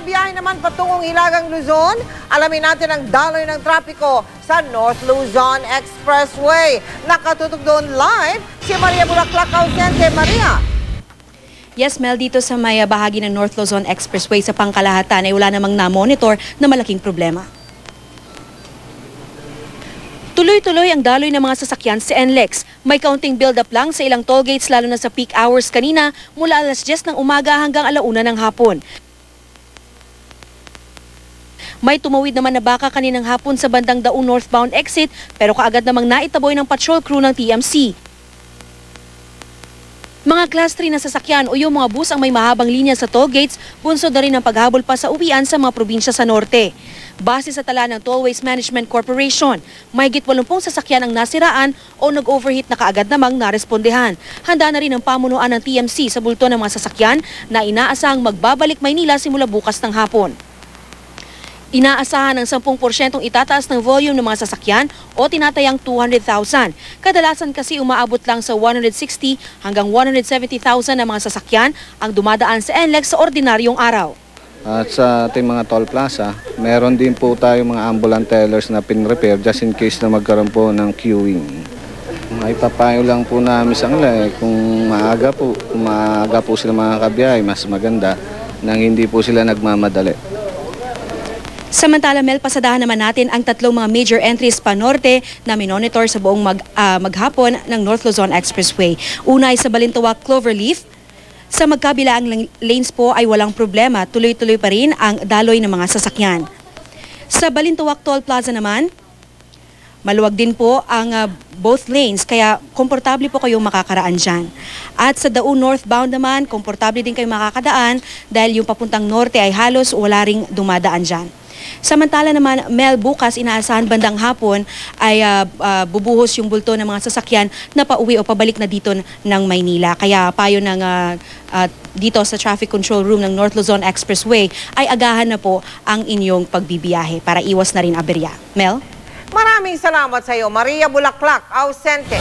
bumabiyahe naman patungong Hilagang Luzon, alamin natin ang daloy ng trapiko sa North Luzon Expressway. Nakatutok doon live si Maria Bulaklak Ausente. Maria. Yes, Mel, dito sa may ah, bahagi ng North Luzon Expressway sa pangkalahatan ay wala namang na-monitor na malaking problema. Tuloy-tuloy ang daloy ng mga sasakyan sa NLEX. May kaunting build-up lang sa ilang toll gates lalo na sa peak hours kanina mula alas 10 ng umaga hanggang alauna ng hapon. May tumawid naman na baka kaninang hapon sa bandang Daun northbound exit pero kaagad namang naitaboy ng patrol crew ng TMC. Mga class 3 na sasakyan o yung mga bus ang may mahabang linya sa toll gates, bunsod na rin ang paghabol pa sa uwian sa mga probinsya sa norte. Base sa tala ng Tollways Management Corporation, mahigit 80 sasakyan ang nasiraan o nag-overheat na kaagad namang narespondehan. Handa na rin ang pamunuan ng TMC sa bulto ng mga sasakyan na inaasahang magbabalik Maynila simula bukas ng hapon. Inaasahan ng 10% itataas ng volume ng mga sasakyan o tinatayang 200,000. Kadalasan kasi umaabot lang sa 160 hanggang 170,000 na mga sasakyan ang dumadaan sa NLEX sa ordinaryong araw. At sa ating mga toll plaza, meron din po tayo mga ambulant tellers na pin-repair just in case na magkaroon po ng queuing. May papayo lang po namin sa kanila eh, kung maaga po, kung maaga po sila mga kabiyahe, mas maganda nang hindi po sila nagmamadali. Samantala, Mel, pasadahan naman natin ang tatlong mga major entries pa norte na minonitor sa buong mag, ah, maghapon ng North Luzon Expressway. Una ay sa Balintawak Cloverleaf. Sa magkabilaang lanes po ay walang problema. Tuloy-tuloy pa rin ang daloy ng mga sasakyan. Sa Balintawak Toll Plaza naman, Maluwag din po ang ah, both lanes kaya komportable po kayong makakaraan dyan. At sa Daun northbound naman, komportable din kayong makakadaan dahil yung papuntang norte ay halos wala ring dumadaan dyan. Samantala naman, Mel, bukas inaasahan bandang hapon ay ah, ah, bubuhos yung bulto ng mga sasakyan na pauwi o pabalik na dito ng Maynila. Kaya payo ng ah, ah, dito sa traffic control room ng North Luzon Expressway ay agahan na po ang inyong pagbibiyahe para iwas na rin aberya. Mel? Maraming salamat sa iyo, Maria Bulaklak Ausente.